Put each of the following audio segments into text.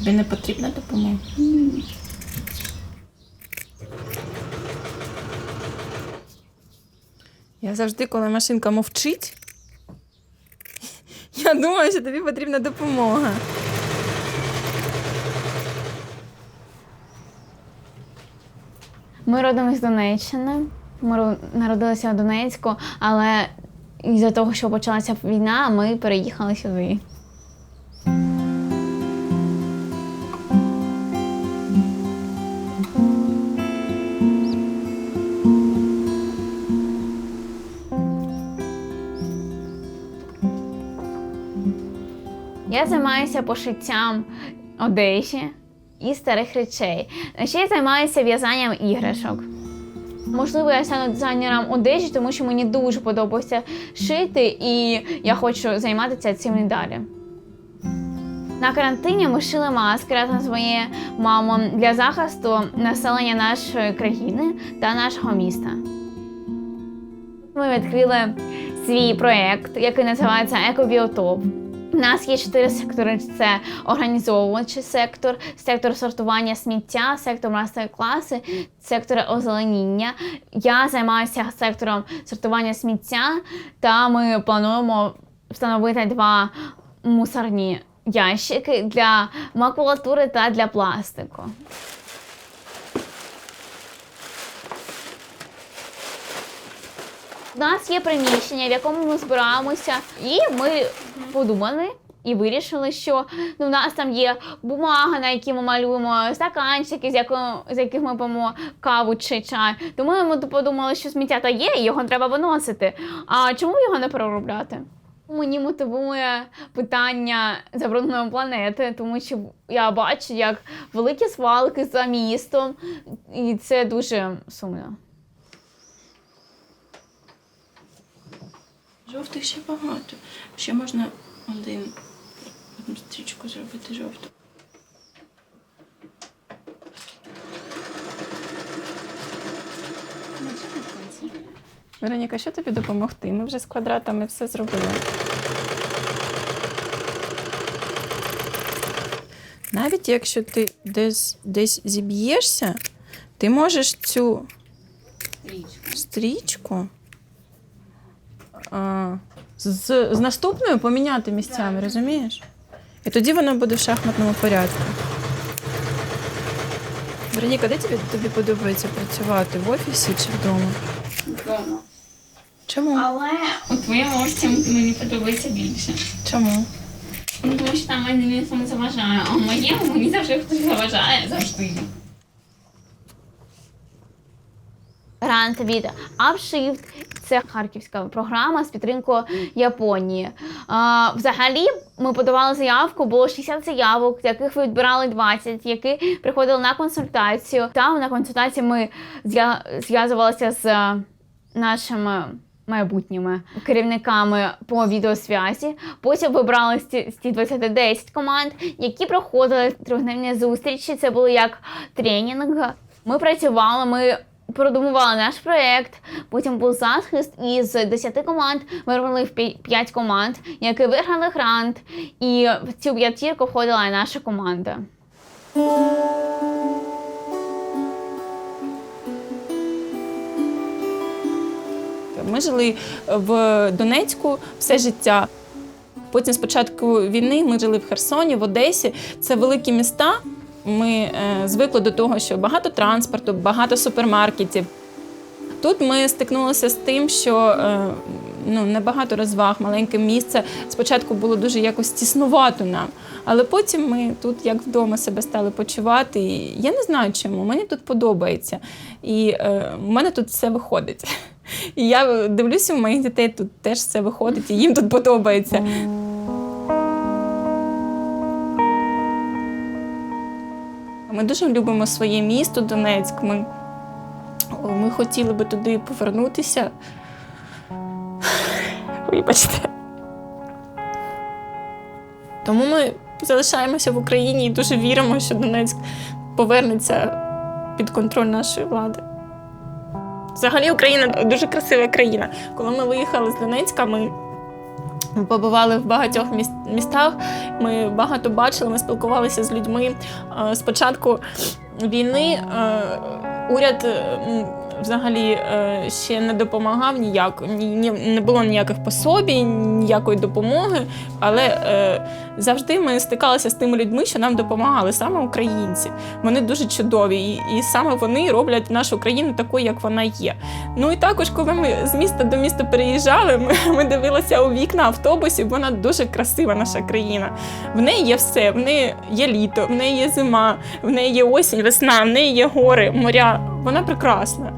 Тобі не потрібна допомога? Я завжди, коли машинка мовчить, я думаю, що тобі потрібна допомога. Ми родом із Донеччини. Ми народилися у Донецьку, але із-за того, що почалася війна, ми переїхали сюди. Я займаюся пошиттям одежі і старих речей. Ще я займаюся в'язанням іграшок. Можливо, я стану дизайнером одежі, тому що мені дуже подобається шити, і я хочу займатися цим і далі. На карантині ми шили маски разом з моєю мамою для захисту населення нашої країни та нашого міста. Ми відкрили свій проєкт, який називається Екобіотоп. У нас є чотири сектори: це організовуючий сектор, сектор сортування сміття, сектор майстер-класи, сектор озеленіння. Я займаюся сектором сортування сміття, та ми плануємо встановити два мусорні ящики для макулатури та для пластику. У нас є приміщення, в якому ми збираємося, і ми подумали і вирішили, що ну, у нас там є бумага, на якій ми малюємо, стаканчики, з, якого, з яких ми пимо каву чи чай. Тому ми подумали, що сміття та є, і його треба виносити. А чому його не переробляти? Мені мотивує питання забрудненої планети, тому що я бачу, як великі свалки за містом, і це дуже сумно. Жовтих ще багато. Ще можна один, одну стрічку зробити жовту. Вероніка, що тобі допомогти? Ми вже з квадратами все зробили. Навіть якщо ти десь, десь зіб'єшся, ти можеш цю стрічку з, з наступною поміняти місцями, розумієш? І тоді воно буде в шахматному порядку. Вероніка, де тобі, тобі подобається працювати? В офісі чи вдома? Вдома. Чому? Але у твоєму офісі мені подобається більше. Чому? Ну, тому що там мені ніхто не заважає, а в моєму мені завжди хтось заважає завжди. Грант від Upshift – це харківська програма з підтримкою Японії. А, взагалі, ми подавали заявку, було 60 заявок, з яких ви відбирали 20, які приходили на консультацію. Там на консультації ми зв'язувалися з е, нашими майбутніми керівниками по відеосвязі. Потім вибрали з з 20 10 команд, які проходили трьохдневні зустрічі. Це було як тренінг. Ми працювали, ми продумували наш проєкт. Потім був захист із 10 команд. Ми вибрали 5 команд, які виграли грант. І в цю п'ятірку входила наша команда. Ми жили в Донецьку все життя. Потім, з початку війни, ми жили в Херсоні, в Одесі. Це великі міста. Ми е, звикли до того, що багато транспорту, багато супермаркетів. Тут ми стикнулися з тим, що е, ну, небагато розваг, маленьке місце. Спочатку було дуже якось тіснувато нам, але потім ми тут як вдома себе стали почувати. І я не знаю чому, мені тут подобається. І е, в мене тут все виходить. І я дивлюся, у моїх дітей тут теж все виходить, і їм тут подобається. Ми дуже любимо своє місто Донецьк. Ми, ми хотіли би туди повернутися. Вибачте. Тому ми залишаємося в Україні і дуже віримо, що Донецьк повернеться під контроль нашої влади. Взагалі Україна дуже красива країна. Коли ми виїхали з Донецька, ми Ми побували в багатьох містах. Ми багато бачили, ми спілкувалися з людьми. Спочатку війни е, уряд е, м, взагалі е, ще не допомагав ніяк. Ні, ні- не було ніяких пособій, ніякої допомоги. Але е, завжди ми стикалися з тими людьми, що нам допомагали, саме українці. Вони дуже чудові, і, і саме вони роблять нашу країну такою, як вона є. Ну і також, коли ми з міста до міста переїжджали, ми, ми дивилися у вікна автобусів. Вона дуже красива, наша країна. В неї є все. В неї є літо, в неї є зима, в неї є осінь, весна, в неї є гори, моря. Вона прекрасна.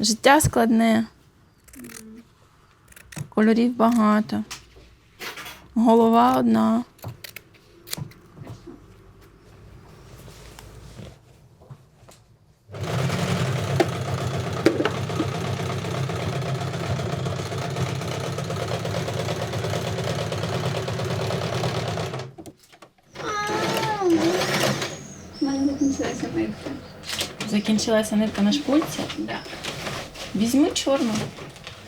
Життя складне. Кольорів багато. Голова одна. Закінчилася нитка на шпульці. Да. Візьми чорну.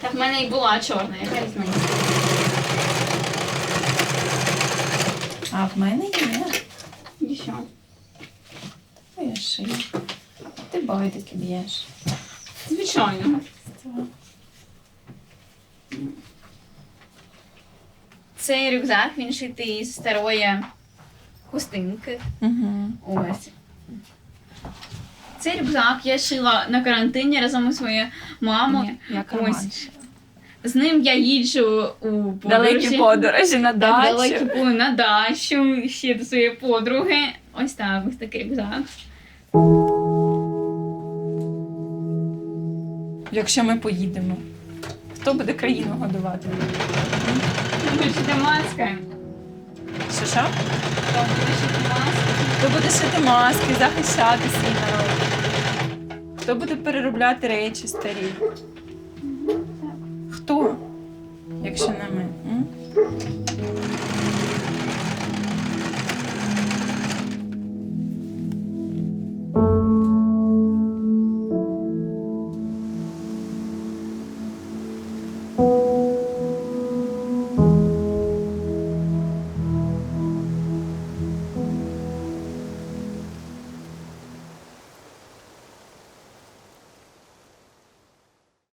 Та в мене і була чорна, яка різниця? А в мене є. І що? Я шию. Ти байдики б'єш. Звичайно. Цей рюкзак він шитий з старої хустинки. Угу. Ось. Цей рюкзак я шила на карантині разом із своєю мамою. Ось. З ним я їжджу у Далекі подорожі. на дачу. далекі були на дачу, ще до своєї подруги. Ось так, ось такий рюкзак. Якщо ми поїдемо, хто буде країну годувати? Вишити маска. Що що? Хто буде шити маски? Хто буде шити маски, захищати свій? Хто буде переробляти речі старі? Хто? Якщо не ми? М?